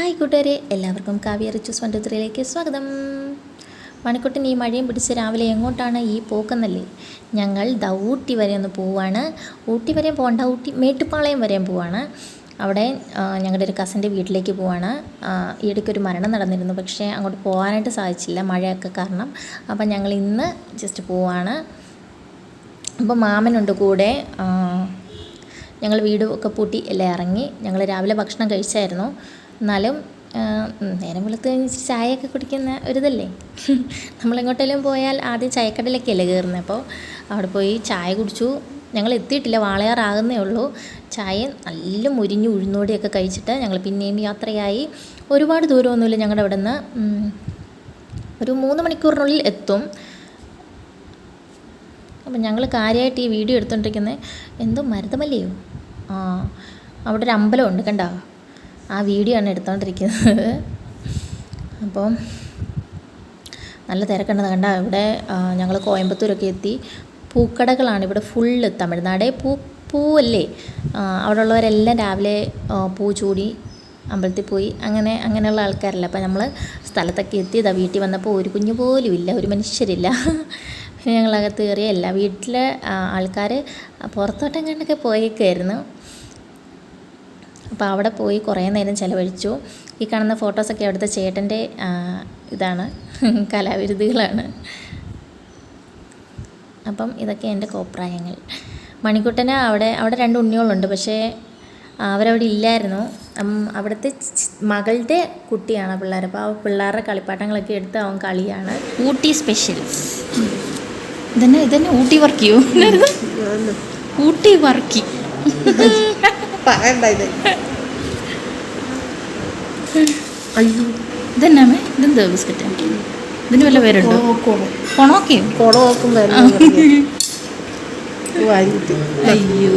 Hi കൂട്ടുകാരെ എല്ലാവർക്കും Kavya Richu's one സ്വാഗതം. മണിക്കുട്ടൻ ഈ മഴയും പിടിച്ച് രാവിലെ എങ്ങോട്ടാണ് ഈ പോക്കെന്നല്ലേ? ഞങ്ങൾ ദ ഊട്ടി വരെ ഒന്ന് പോവാണ്. ഊട്ടി വരെ പോകണ്ട ഊട്ടി മേട്ടുപ്പാളയം വരെയും പോവാണ്. അവിടെ ഞങ്ങളുടെ ഒരു കസിന്റെ വീട്ടിലേക്ക് പോവാണ്. ഈയിടയ്ക്ക് ഒരു മരണം നടന്നിരുന്നു. പക്ഷേ അങ്ങോട്ട് പോകാനായിട്ട് സാധിച്ചില്ല മഴയൊക്കെ കാരണം. അപ്പം ഞങ്ങൾ ഇന്ന് ജസ്റ്റ് പോവാണ്. അപ്പോൾ മാമനുണ്ട് കൂടെ. ഞങ്ങൾ വീടും ഒക്കെ പൂട്ടി എല്ലാം ഇറങ്ങി. ഞങ്ങൾ രാവിലെ ഭക്ഷണം കഴിച്ചായിരുന്നു. എന്നാലും നേരം വെളുത്ത് കഴിഞ്ഞ് ചായയൊക്കെ കുടിക്കുന്ന ഒരിതല്ലേ? നമ്മളെങ്ങോട്ടെങ്കിലും പോയാൽ ആദ്യം ചായക്കടയിലൊക്കെയല്ലേ കയറുന്നത് അപ്പോൾ അവിടെ പോയി ചായ കുടിച്ചു. ഞങ്ങൾ എത്തിയിട്ടില്ല വാളയാറാകുന്നേ ഉള്ളൂ. ചായ നല്ല മുരിഞ്ഞ് ഉഴുന്നോടിയൊക്കെ കഴിച്ചിട്ട് ഞങ്ങൾ പിന്നെയും യാത്രയായി. ഒരുപാട് ദൂരമൊന്നുമില്ല ഞങ്ങളുടെ അവിടെ നിന്ന് ഒരു മൂന്ന് മണിക്കൂറിനുള്ളിൽ എത്തും. അപ്പം ഞങ്ങൾ കാര്യമായിട്ട് ഈ വീഡിയോ എടുത്തോണ്ടിരിക്കുന്നത് എന്തോ മരുതമല്ലയോ? ആ അവിടെ ഒരു അമ്പലമുണ്ട് കണ്ടോ? ആ വീഡിയോ ആണ് എടുത്തോണ്ടിരിക്കുന്നത്. അപ്പോൾ നല്ല തിരക്കുണ്ടെന്ന് കണ്ട ഇവിടെ ഞങ്ങൾ കോയമ്പത്തൂരൊക്കെ എത്തി. പൂക്കടകളാണ് ഇവിടെ ഫുള്ള് തമിഴ്നാടേ. പൂ പൂവല്ലേ? അവിടെ ഉള്ളവരെല്ലാം രാവിലെ പൂ ചൂടി അമ്പലത്തിൽ പോയി. അങ്ങനെ അങ്ങനെയുള്ള ആൾക്കാരല്ല. അപ്പം നമ്മൾ സ്ഥലത്തൊക്കെ എത്തി. ഇതാ വീട്ടിൽ വന്നപ്പോൾ ഒരു കുഞ്ഞു പോലും ഇല്ല. ഒരു മനുഷ്യരില്ല. പിന്നെ ഞങ്ങളകത്ത് കയറിയല്ല വീട്ടിലെ ആൾക്കാർ കണ്ടൊക്കെ പോയേക്കായിരുന്നു അപ്പോൾ അവിടെ പോയി കുറേ നേരം ചിലവഴിച്ചു. ഈ കാണുന്ന ഫോട്ടോസൊക്കെ അവിടുത്തെ ചേട്ടന്റെ ഇതാണ് കലാവിരുതികളാണ് അപ്പം ഇതൊക്കെ എന്റെ കോപ്രായങ്ങൾ. മണിക്കുട്ടന് അവിടെ അവിടെ രണ്ട് ഉണ്ണികളുണ്ട്. പക്ഷേ അവരവിടെ ഇല്ലായിരുന്നു. അവിടുത്തെ മകളുടെ കുട്ടിയാണ് പിള്ളേർ. അപ്പോൾ ആ പിള്ളേരുടെ കളിപ്പാട്ടങ്ങളൊക്കെ എടുത്ത് അവൻ കളിയാണ്. ഊട്ടി സ്പെഷ്യൽ ഇതന്നെ ഇതന്നെ ഊട്ടി വർക്കിയോ ഊട്ടി വർക്കി പറയണ്ട ഇത് അയ്യോ ഇതെന്നാമേ ഇതെന്താ ബിസ്ക്കറ്റ്? ഇതിന് വല്ല പേരുണ്ടോ? കൊണോക്കെയോ? വാരിയിട്ട് അയ്യോ.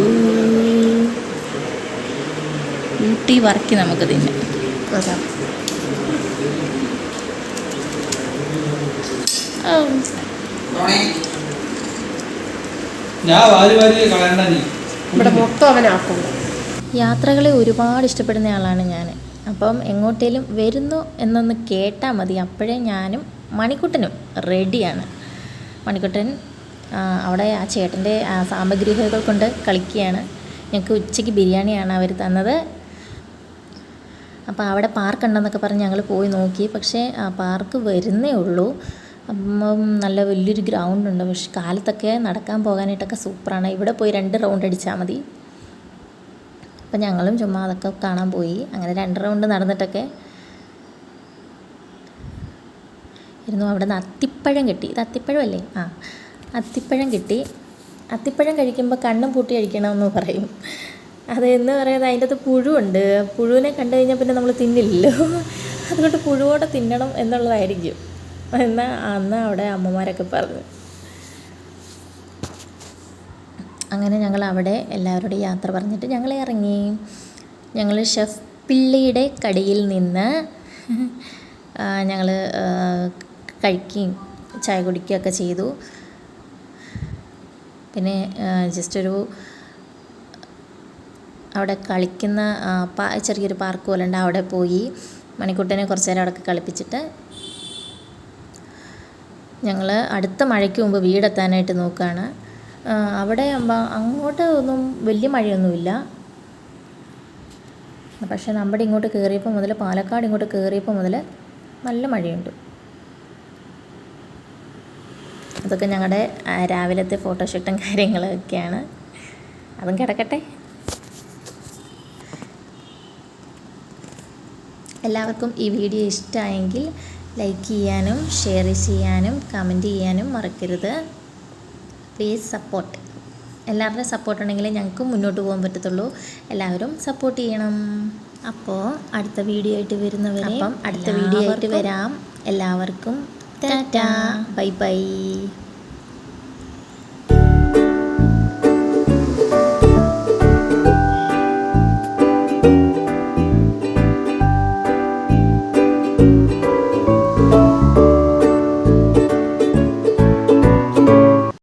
ഊട്ടി വർക്കി നമുക്ക് തിന്നാം ഇവിടെ മൊത്തം അവനാക്കുന്നു യാത്രകളെ ഒരുപാട് ഇഷ്ടപ്പെടുന്ന ആളാണ് ഞാൻ. അപ്പം എങ്ങോട്ടേലും വരുന്നു എന്നൊന്ന് കേട്ടാൽ മതി. അപ്പോഴേ ഞാനും മണിക്കുട്ടനും റെഡിയാണ്. മണിക്കുട്ടൻ അവിടെ ആ ചേട്ടന്റെ സാമഗ്രികൾ കൊണ്ട് കളിക്കുകയാണ്. ഞങ്ങൾക്ക് ഉച്ചയ്ക്ക് ബിരിയാണിയാണ് അവർ തന്നത്. അപ്പോൾ അവിടെ പാർക്ക് ഉണ്ടെന്നൊക്കെ പറഞ്ഞ് ഞങ്ങൾ പോയി നോക്കി. പക്ഷേ പാർക്ക് വരുന്നേ ഉള്ളൂ. അപ്പം നല്ല വലിയൊരു ഗ്രൗണ്ട് ഉണ്ട് പക്ഷെ കാലത്തൊക്കെ നടക്കാൻ പോകാനായിട്ടൊക്കെ സൂപ്പറാണ്. ഇവിടെ പോയി രണ്ട് റൗണ്ട് അടിച്ചാൽ മതി. അപ്പം ഞങ്ങളും ചുമ്മാ അതൊക്കെ കാണാൻ പോയി. അങ്ങനെ രണ്ട് റൗണ്ട് നടന്നിട്ടൊക്കെ ഇരുന്നു. അവിടെ നിന്ന് അത്തിപ്പഴം കിട്ടി. ഇത് അത്തിപ്പഴമല്ലേ? ആ അത്തിപ്പഴം കിട്ടി. അത്തിപ്പഴം കഴിക്കുമ്പോൾ കണ്ണും പൂട്ടി കഴിക്കണമെന്ന് പറയും. അത് എന്ന് പറയുന്നത് അതിന്റെ അകത്ത് പുഴുവുണ്ട്. പുഴുവിനെ കണ്ടു കഴിഞ്ഞാൽ പിന്നെ നമ്മൾ തിന്നില്ലല്ലോ. അതുകൊണ്ട് പുഴുവോടെ തിന്നണം എന്നുള്ളതായിരിക്കും. എന്നാൽ അന്ന് അവിടെ അമ്മമാരൊക്കെ പറഞ്ഞു. അങ്ങനെ ഞങ്ങൾ അവിടെ എല്ലാവരോടും യാത്ര പറഞ്ഞിട്ട് ഞങ്ങൾ ഇറങ്ങി. ഞങ്ങൾ ഷെഫ് പിള്ളിയുടെ കടയിൽ നിന്ന് ഞങ്ങൾ കഴിക്കുകയും ചായ കുടിക്കുകയൊക്കെ ചെയ്തു. പിന്നെ ജസ്റ്റ് ഒരു അവിടെ കളിക്കുന്ന ചെറിയൊരു പാർക്ക് പോലെ ഉണ്ട്. അവിടെ പോയി മണിക്കുട്ടനെ കുറച്ച് നേരം അവിടെ കളിപ്പിച്ചിട്ട് ഞങ്ങൾ അടുത്ത മഴയ്ക്ക് മുമ്പ് വീടെത്താനായിട്ട് നോക്കുകയാണ്. അവിടെ അങ്ങോട്ട് ഒന്നും വലിയ മഴയൊന്നുമില്ല. പക്ഷെ നമ്മുടെ ഇങ്ങോട്ട് കയറിയപ്പോൾ മുതൽ പാലക്കാട് ഇങ്ങോട്ട് കയറിയപ്പോൾ മുതൽ നല്ല മഴയുണ്ട്. അതൊക്കെ ഞങ്ങളുടെ രാവിലത്തെ ഫോട്ടോഷൂട്ടും കാര്യങ്ങളൊക്കെയാണ്. അതും കിടക്കട്ടെ. എല്ലാവർക്കും ഈ വീഡിയോ ഇഷ്ടമായെങ്കിൽ ലൈക്ക് ചെയ്യാനും ഷെയർ ചെയ്യാനും കമന്റ് ചെയ്യാനും മറക്കരുത്. പ്ലീസ് സപ്പോർട്ട് എല്ലാവരുടെയും സപ്പോർട്ട് ഉണ്ടെങ്കിൽ ഞങ്ങൾക്കും മുന്നോട്ട് പോകാൻ പറ്റത്തുള്ളൂ. എല്ലാവരും സപ്പോർട്ട് ചെയ്യണം. അപ്പോൾ അടുത്ത വീഡിയോ ആയിട്ട് വരുന്നവരെ അപ്പം അടുത്ത വീഡിയോ ആയിട്ട് വരാം. എല്ലാവർക്കും ടാറ്റാ ബൈ ബൈ